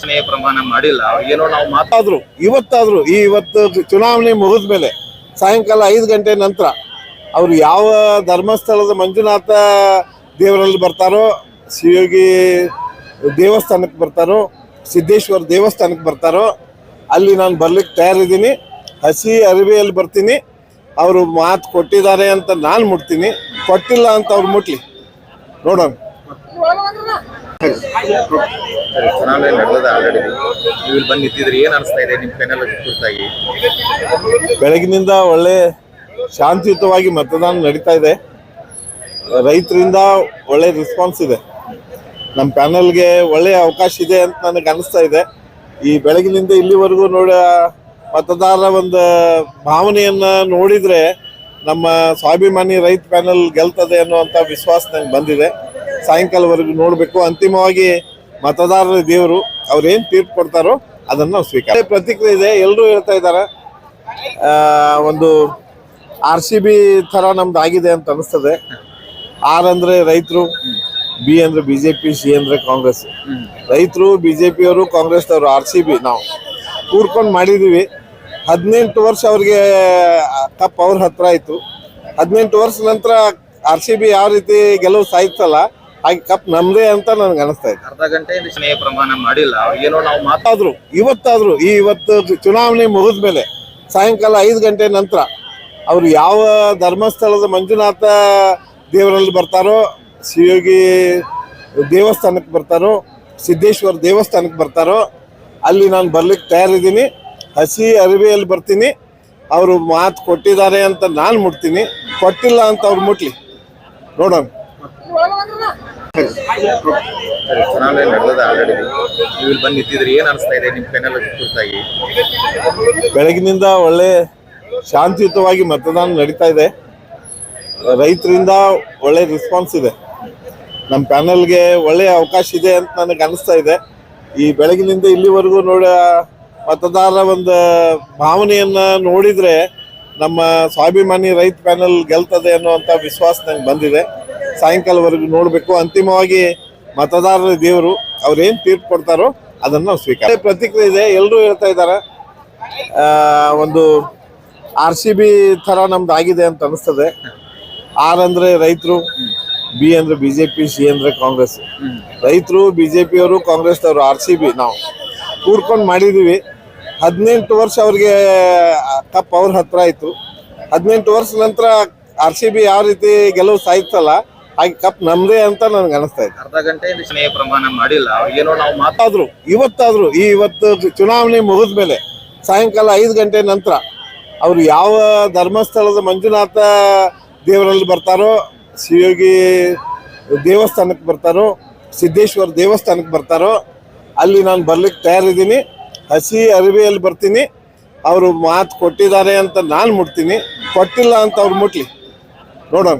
ಸ್ನೇಹ ಪ್ರಮಾಣ ಮಾಡಿಲ್ಲ. ಅವ್ರಿಗೇನೋ ನಾವು ಮಾತಾದ್ರು ಇವತ್ತಾದ್ರು, ಈ ಇವತ್ತು ಚುನಾವಣೆ ಮುಗಿದ ಮೇಲೆ, ಸಾಯಂಕಾಲ ಐದು ಗಂಟೆ ನಂತರ, ಅವರು ಯಾವ ಧರ್ಮಸ್ಥಳದ ಮಂಜುನಾಥ ದೇವರಲ್ಲಿ ಬರ್ತಾರೋ ಶಿವಯೋಗಿ ದೇವಸ್ಥಾನಕ್ಕೆ ಬರ್ತಾರೋ, ಸಿದ್ದೇಶ್ವರ ದೇವಸ್ಥಾನಕ್ಕೆ ಬರ್ತಾರೋ, ಅಲ್ಲಿ ನಾನು ಬರ್ಲಿಕ್ಕೆ ತಯಾರಿದ್ದೀನಿ. ಹಸಿ ಅರಿವೆಯಲ್ಲಿ ಬರ್ತೀನಿ. ಅವರು ಮಾತು ಕೊಟ್ಟಿದ್ದಾರೆ ಅಂತ ನಾನು ಮುಟ್ತೀನಿ. ಕೊಟ್ಟಿಲ್ಲ ಅಂತ ಅವ್ರು ಮುಟ್ಲಿ. ನೋಡೋಣ. ಚುನಾವಣೆ ನಡೆದ ಆಲ್ರೆಡಿ ನೀವು ಬಂದು ನಿಂತಿದ್ರೆ ಏನ್ ಅನಿಸ್ತಾ ಇದೆ ನಿಮ್ ಪೆನಲ್ ಕುರಿತಾಗಿ ಬೆಳಗಿನಿಂದ ಒಳ್ಳೆ ಶಾಂತಿಯುತವಾಗಿ ಮತದಾನ ನಡೀತಾ ಇದೆ. ರೈತರಿಂದ ಒಳ್ಳೆ ರೆಸ್ಪಾನ್ಸ್ ಇದೆ. ನಮ್ಮ ಪ್ಯಾನಲ್ಗೆ ಒಳ್ಳೆಯ ಅವಕಾಶ ಇದೆ ಅಂತ ನನಗೆ ಅನಿಸ್ತಾ ಇದೆ. ಈ ಬೆಳಗಿನಿಂದ ಇಲ್ಲಿವರೆಗೂ ನೋಡ ಮತದಾರರ ಒಂದು ಭಾವನೆಯನ್ನು ನೋಡಿದರೆ ನಮ್ಮ ಸ್ವಾಭಿಮಾನಿ ರೈತ ಪ್ಯಾನಲ್ ಗೆಲ್ತದೆ ಅನ್ನುವಂಥ ವಿಶ್ವಾಸ ನಂಗೆ ಬಂದಿದೆ. ಸಾಯಂಕಾಲವರೆಗೂ ನೋಡಬೇಕು. ಅಂತಿಮವಾಗಿ ಮತದಾರರ ದೇವರು ಅವ್ರೇನು ತೀರ್ಪು ಕೊಡ್ತಾರೋ ಅದನ್ನು ನಾವು ಸ್ವೀಕಾರ ಪ್ರತಿಕ್ರಿಯೆ ಇದೆ ಎಲ್ಲರೂ ಹೇಳ್ತಾ ಇದ್ದಾರೆ. ಒಂದು ಆರ್ ಸಿ ಬಿ ಥರ ನಮ್ದು ಆಗಿದೆ ಅಂತ ಅನಿಸ್ತದೆ. ಆರ್ ಅಂದ್ರೆ ರೈತರು, ಬಿ ಅಂದ್ರೆ ಬಿಜೆಪಿ ಸಿ ಅಂದ್ರೆ ಕಾಂಗ್ರೆಸ್. ರೈತರು ಬಿಜೆಪಿಯವರು ಕಾಂಗ್ರೆಸ್ನವರು, ಆರ್ ಸಿ ಬಿ, ನಾವು ಕೂರ್ಕೊಂಡು ಮಾಡಿದೀವಿ. ಹದಿನೆಂಟು ವರ್ಷ ಅವ್ರಿಗೆ ತಪ್ಪು ಅವ್ರ ಹತ್ರ ಆಯಿತು. ಹದಿನೆಂಟು ವರ್ಷ ನಂತರ ಆರ್ ಸಿ ಬಿ ಯಾವ ರೀತಿ ಗೆಲುವು ಸಾಯ್ತಲ್ಲ ಹಾಗೆ ಕಪ್ ನಮ್ದೇ ಅಂತ ನನಗೆ ಅನಿಸ್ತಾ ಇದೆ. ಅರ್ಧ ಗಂಟೆ ಸ್ನೇಹ ಪ್ರಮಾಣ ಮಾಡಿಲ್ಲ. ಏನೋ ನಾವು ಮಾತಾದ್ರು ಇವತ್ತಾದ್ರು ಈ ಇವತ್ತು ಚುನಾವಣೆ ಮುಗಿದ ಮೇಲೆ ಸಾಯಂಕಾಲ ಐದು ಗಂಟೆ ನಂತರ ಅವರು ಯಾವ ಧರ್ಮಸ್ಥಳದ ಮಂಜುನಾಥ ದೇವರಲ್ಲಿ ಬರ್ತಾರೋ ಶಿವಯೋಗಿ ದೇವಸ್ಥಾನಕ್ಕೆ ಬರ್ತಾರೋ ಸಿದ್ದೇಶ್ವರ ದೇವಸ್ಥಾನಕ್ಕೆ ಬರ್ತಾರೋ ಅಲ್ಲಿ ನಾನು ಬರ್ಲಿಕ್ಕೆ ತಯಾರಿದ್ದೀನಿ. ಹಸಿ ಅರಿವೆಯಲ್ಲಿ ಬರ್ತೀನಿ. ಅವರು ಮಾತು ಕೊಟ್ಟಿದ್ದಾರೆ ಅಂತ ನಾನು ಮುಟ್ತೀನಿ. ಕೊಟ್ಟಿಲ್ಲ ಅಂತ ಅವ್ರು ಮುಟ್ಲಿ. ನೋಡೋಣ. ಚುನಾವಣೆ ನಡೆದ ಆಲ್ರೆಡಿ ನೀವು ಬಂದು ನಿಂತಿದ್ರಿ ಏನ್ ಅನಿಸ್ತಾ ಇದೆ ನಿಮ್ ಪೆನಲ್ ಕುರಿತಾಗಿ? ಬೆಳಗಿನಿಂದ ಒಳ್ಳೆ ಶಾಂತಿಯುತವಾಗಿ ಮತದಾನ ನಡೀತಾ ಇದೆ. ರೈತರಿಂದ ಒಳ್ಳೆ ರೆಸ್ಪಾನ್ಸ್ ಇದೆ. ನಮ್ಮ ಪ್ಯಾನಲ್ಗೆ ಒಳ್ಳೆಯ ಅವಕಾಶ ಇದೆ ಅಂತ ನನಗೆ ಅನಿಸ್ತಾ ಇದೆ. ಈ ಬೆಳಗಿನಿಂದ ಇಲ್ಲಿವರೆಗೂ ನೋಡ, ಮತದಾರರ ಒಂದು ಭಾವನೆಯನ್ನು ನೋಡಿದರೆ ನಮ್ಮ ಸ್ವಾಭಿಮಾನಿ ರೈತ ಪ್ಯಾನಲ್ ಗೆಲ್ತದೆ ಅನ್ನುವಂಥ ವಿಶ್ವಾಸ ನಂಗೆ ಬಂದಿದೆ. ಸಾಯಂಕಾಲವರೆಗೂ ನೋಡಬೇಕು. ಅಂತಿಮವಾಗಿ ಮತದಾರರ, ದೇವರು ಅವ್ರೇನು ತೀರ್ಪು ಕೊಡ್ತಾರೋ ಅದನ್ನು ಸ್ವೀಕಾರ. ಪ್ರತಿಕ್ರಿಯೆ ಇದೆ. ಎಲ್ಲರೂ ಹೇಳ್ತಾ ಇದ್ದಾರೆ. ಒಂದು ಆರ್ ಸಿ ಬಿ ಥರ ನಮ್ದು ಆಗಿದೆ ಅಂತ ಅನಿಸ್ತದೆ. ಆರ್ ಅಂದರೆ ರೈತರು, ಬಿ ಅಂದರೆ ಬಿ ಜೆ ಪಿ, ಸಿ ಅಂದರೆ ಕಾಂಗ್ರೆಸ್. ರೈತರು, ಬಿ ಜೆ ಪಿಯವರು, ಕಾಂಗ್ರೆಸ್ನವರು, ಆರ್ ಸಿ ಬಿ, ನಾವು ಕೂಡ್ಕೊಂಡು ಮಾಡಿದ್ದೀವಿ ಹದಿನೆಂಟು ವರ್ಷ ಅವ್ರಿಗೆ ಕಪ್ ಅವ್ರ ಹತ್ರ ಆಯಿತು. ಹದಿನೆಂಟು ವರ್ಷ ನಂತರ ಆರ್ ಸಿ ಬಿ ಯಾವ ರೀತಿ ಗೆಲುವು ಸಾಯ್ತಲ್ಲ ಹಾಗೆ ಕಪ್ ನಮ್ದೇ ಅಂತ ನನಗೆ ಅನಿಸ್ತಾ ಇದೆ. ಅರ್ಧ ಗಂಟೆಯಿಂದ ಸ್ನೇಹ ಪ್ರಮಾಣ ಮಾಡಿಲ್ಲ. ಏನೋ ನಾವು ಮಾತಾದ್ರು. ಇವತ್ತಾದ್ರು ಈ ಇವತ್ತು ಚುನಾವಣೆ ಮುಗಿದ ಮೇಲೆ ಸಾಯಂಕಾಲ ಐದು ಗಂಟೆ ನಂತರ ಅವ್ರು ಯಾವ ಧರ್ಮಸ್ಥಳದ ಮಂಜುನಾಥ ದೇವರಲ್ಲಿ ಬರ್ತಾರೋ ಶಿವಯೋಗಿ ದೇವಸ್ಥಾನಕ್ಕೆ ಬರ್ತಾರೋ ಸಿದ್ದೇಶ್ವರ ದೇವಸ್ಥಾನಕ್ಕೆ ಬರ್ತಾರೋ ಅಲ್ಲಿ ನಾನು ಬರ್ಲಿಕ್ಕೆ ತಯಾರಿದ್ದೀನಿ. ಹಸಿ ಅರಿವೆಯಲ್ಲಿ ಬರ್ತೀನಿ. ಅವರು ಮಾತು ಕೊಟ್ಟಿದ್ದಾರೆ ಅಂತ ನಾನು ಮುಟ್ತೀನಿ. ಕೊಟ್ಟಿಲ್ಲ ಅಂತ ಅವ್ರು ಮುಟ್ಲಿ. ನೋಡೋಣ.